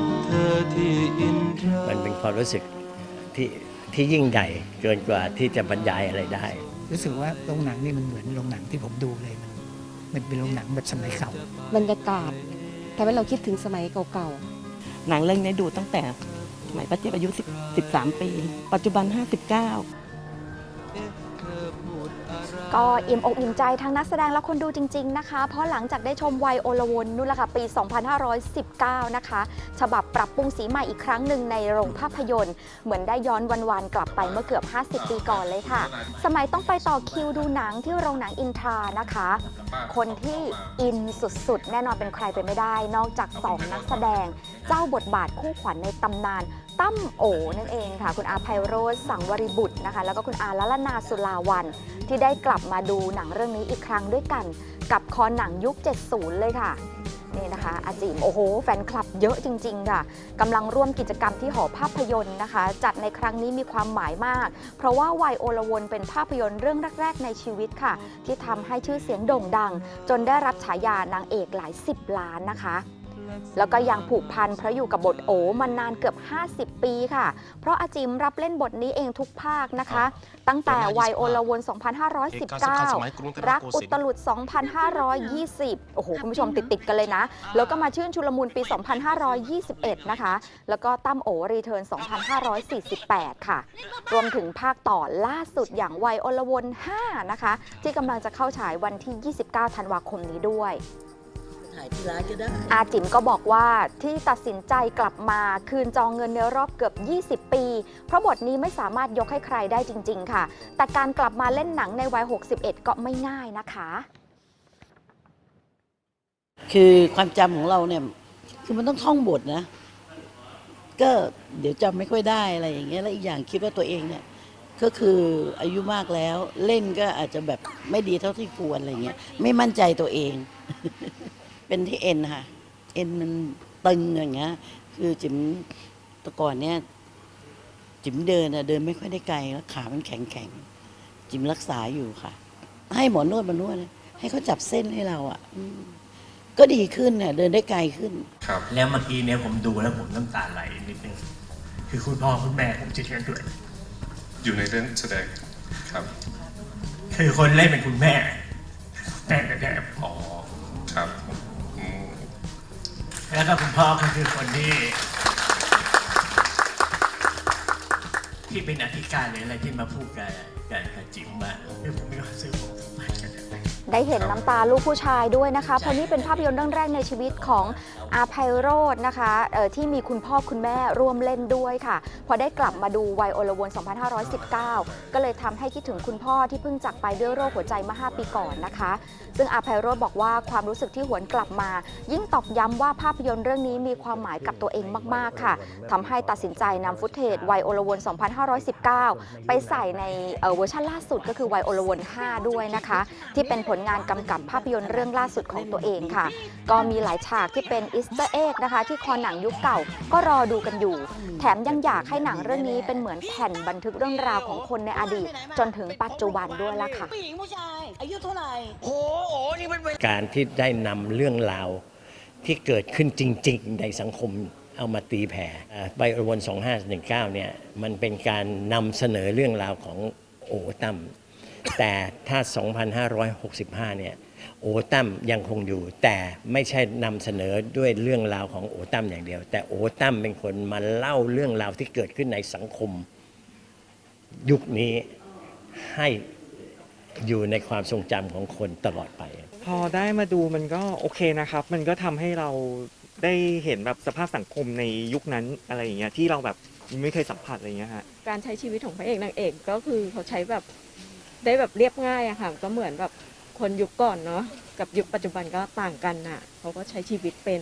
บเธอที่อินทรามันเป็นความรู้สึกที่ที่ยิ่งใหญ่เกินกว่าที่จะบรรยายอะไรได้ รู้สึกว่าโรงหนังนี่มันเหมือนโรงหนังที่ผมดูเลยมันมันเป็นโรงหนังแบบสมัยเก่าบรรยากาศทำให้เราคิดถึงสมัยเก่าหนังเรื่องนี้ดูตั้งแต่สมัยป้าเจี๊ยบอายุ10 13 ปี ปัจจุบัน 59 ก็อิ่มอกอิ่มใจทั้งนักแสดงและคนดูจริง ๆนะคะ เพราะหลังจากได้ชมวัยโอลวนนู่นแหละค่ะปี 2519 นะคะ ฉบับปรับปรุงสีใหม่อีกครั้งหนึ่งในโรงภาพยนตร์ เหมือนได้ย้อนวันๆกลับไปเมื่อเกือบ 50 ปีก่อนเลยค่ะ สมัยต้องไปต่อคิวดูหนังที่โรงหนังอินทรานะคะ คนที่อินสุดๆ แน่นอนเป็นใครไปไม่ได้ นอกจาก 2 นักแสดง เจ้าบทบาทคู่ขวัญในตำนานตั้มโอนั่นเองค่ะ คุณอาไพโรจน์สังวริบุตรนะคะ แล้วก็คุณอาละละนาสุลาวัน ที่ได้กลับมาดูหนังเรื่องนี้อีกครั้งด้วยกัน กับคอหนังยุค 70 เลยค่ะนี่นะคะอาจิมโอ้โห แฟนคลับเยอะจริง ๆ ค่ะกำลังร่วมกิจกรรมที่หอภาพยนตร์นะคะ จัดในครั้งนี้มีความหมายมาก เพราะว่าวัยโอลวนเป็นภาพยนตร์เรื่องแรก ๆ ในชีวิตค่ะ ที่ทำให้ชื่อเสียงโด่งดัง จนได้รับฉายานางเอกหลายสิบล้านนะคะ แล้วก็ยังผูกพันเพราะอยู่กับบทโอมานานเกือบ 50 ปีค่ะ เพราราะอาจิมรับเล่นบทนี้เองทุกภาคนะคะ ตั้งแต่วัยโอลวน 2519 รักอุตลุด 2520 โอ้โห คุณผู้ชมติดๆกันเลยนะ แล้วก็มาชื่นชุลมุนปี 2521 นะคะ แล้วก็ตั้มโอรีเทิร์น 2548 ค่ะ รวมถึงภาคต่อล่าสุดอย่างวัยโอลวน 5 นะคะ ที่กำลังจะเข้าฉายวันที่ 29 ธันวาคมนี้ด้วย อาจิ๋มก็บอกว่าที่ตัดสินใจกลับมาคืนจองเงินในรอบเกือบ 20 ปี เพราะบทนี้ไม่สามารถยกให้ใครได้จริง ๆ ค่ะ แต่การกลับมาเล่นหนังในวัย 61 ก็ไม่ง่ายนะคะ คือความจำของเราเนี่ย คือมันต้องท่องบทนะ ก็เดี๋ยวจำไม่ค่อยได้อะไรอย่างเงี้ยแล้วอีกอย่างคิดว่าตัวเองเนี่ยก็คืออายุมากแล้วเล่นก็อาจจะแบบไม่ดีเท่าที่ควรอะไรเงี้ยไม่มั่นใจตัวเอง เป็นที่เอ็นค่ะ เอ็นมันตึงอย่างเงี้ย คือจิ๋มแตะก่อนเนี่ย จิ๋มเดินอะเดินไม่ค่อยได้ไกลแล้วขามันแข็งแข็งๆจิ๋มรักษาอยู่ค่ะ ให้หมอนวดมานวดนะให้เขาจับเส้นให้เราอะอืมก็ดีขึ้นเนี่ยเดินได้ไกลขึ้นแล้วเมื่อกี้เนี่ยผมดูแล้วผมน้ำตาไหลนิดนึงคือคุณพ่อคุณแม่ผมจะเชิญด้วย อยู่ในเรื่องแสดงครับ คือคนเล่นเป็นคุณแม่แม่แท้อ๋อ แล้วก็คุณพ่อก็คือคนที่ ที่เป็นอธิการหรืออะไรที่มาพูดกับกับกับจิ๋มมาคือผมมีความรู้สึกผมสัมผัสกัน ได้เห็นน้ำตาลูกผู้ชายด้วยนะคะ เพราะนี่เป็นภาพยนตร์เรื่องแรกในชีวิตของอาไพโรจน์นะคะที่มีคุณพ่อคุณแม่ร่วมเล่นด้วยค่ะ พอได้กลับมาดูไวโอลวน 2519 ก็เลยทำให้คิดถึงคุณพ่อที่เพิ่งจากไปด้วยโรคหัวใจเมื่อ5ปีก่อนนะคะ ซึ่งอาไพโรจน์บอกว่าความรู้สึกที่หวนกลับมา ยิ่งตอกย้ำว่าภาพยนตร์เรื่องนี้มีความหมายกับตัวเองมาก ๆ ค่ะทำให้ตัดสินใจนำฟุตเทจไวโอลวน 2519 ไปใส่ในเเวอร์ชันล่าสุดก็คือไวโอลวน 5 ด้วยนะคะ ที่เป็นผลงานกำกับภาพยนตร์เรื่องล่าสุดของตัวเองค่ะ ก็มีหลายฉากที่เป็นอิสเตอร์เอ็กนะคะ ที่คอหนังยุคเก่าก็รอดูกันอยู่ แถมยังอยากให้หนังเรื่องนี้เป็นเหมือนแผ่นบันทึกเรื่องราวของคนในอดีต จนถึงปัจจุบันด้วยละค่ะผู้หญิงผู้ชายอายุเท่าไหร่การที่ได้นำเรื่องราวที่เกิดขึ้นจริง ๆ ในสังคมเอามาตีแผ่ใบอวน2519เนี่ยมันเป็นการนำเสนอเรื่องราวของโอตั้มแต่ถ้า 2565เนี่ย โอตั้มยังคงอยู่ แต่ไม่ใช่นำเสนอด้วยเรื่องราวของโอตั้มอย่างเดียว แต่โอตั้มเป็นคนมาเล่าเรื่องราวที่เกิดขึ้นในสังคม ยุคนี้ให้อยู่ในความทรงจำของคนตลอดไป พอได้มาดูมันก็โอเคนะครับ มันก็ทำให้เราได้เห็นแบบสภาพสังคมในยุคนั้นอะไรอย่างเงี้ยที่เราแบบไม่เคยสัมผัสอะไรอย่างเงี้ยฮะการใช้ชีวิตของพระเอกนางเอกก็คือเขาใช้แบบได้แบบเรียบง่ายอะค่ะก็เหมือนแบบ คนยุคก่อนเนาะกับยุคปัจจุบันก็ต่างกันน่ะเขาก็ใช้ชีวิตเป็น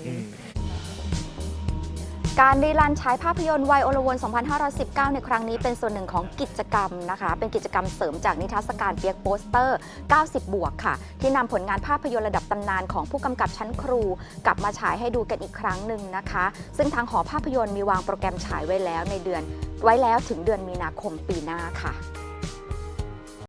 การรีลันฉายภาพยนตร์วัยโอลวน 2519 ในครั้งนี้เป็นส่วนหนึ่งของกิจกรรมนะคะ เป็นกิจกรรมเสริมจากนิทรรศการเปียกโปสเตอร์ 90 บวกค่ะ ที่นำผลงานภาพยนตร์ระดับตำนานของผู้กำกับชั้นครู กลับมาฉายให้ดูกันอีกครั้งหนึ่งนะคะ ซึ่งทางหอภาพยนตร์มีวางโปรแกรมฉายไว้แล้วในเดือน ไว้แล้วถึงเดือนมีนาคมปีหน้าค่ะ